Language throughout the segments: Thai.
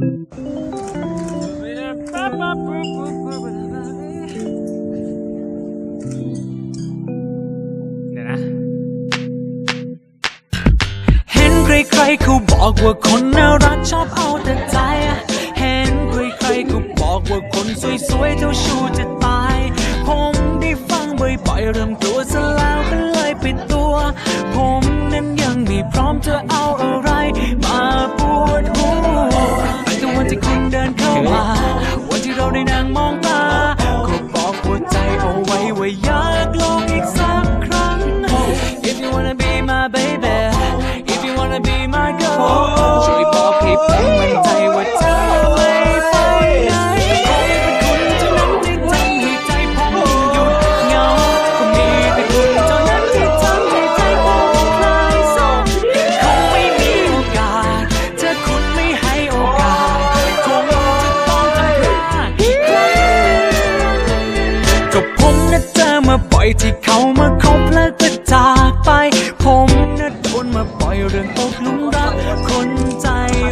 เดี๋ยวนะ เห็นใครๆเขาบอกว่าคนน่ารักชอบเอาแต่ใจ เห็นใครๆเขาบอกว่าคนสวยๆเจ้าชู้จะตาย ผมได้ฟังบ่อยๆเริ่มกลัวซะแล้วก็เลยปิดตัว ผมนั้นยังไม่พร้อมจะเอาอะไรมาปวดหัว เดินเข้าม อมาบ่อยที่เขามาคบแล้วก็จากไป ผมน่ะโดนมาบ่อยเรื่องตกลุมรัก คนใจ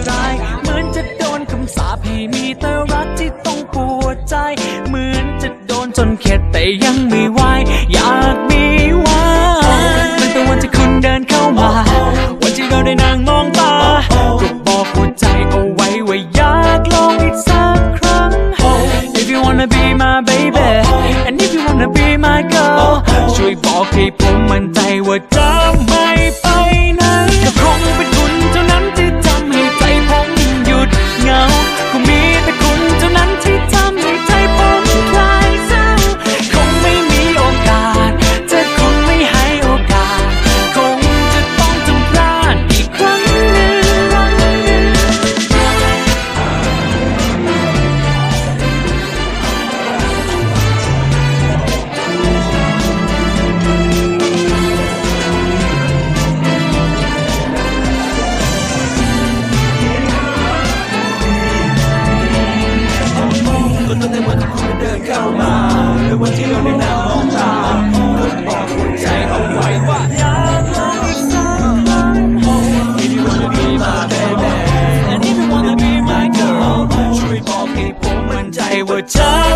ร้าย เหมือนจะโดนคำสาปให้มีแต่รักที่ต้องปวดใจ เหมือนจะโดนจนเข็ดแต่ยังไม่ไหวอยากมีวันตั้งแต่วันที่คุณเดินเข้ามา วันที่เราได้นั่งมองตาก็บอกหัวใจเอาไว้ว่าอยากลองอีกสักครั้ง If you wanna be my baby and if you wanna be my girl ช่วยบอกให้ผมมั่นใจว่าจะไม่ ใจ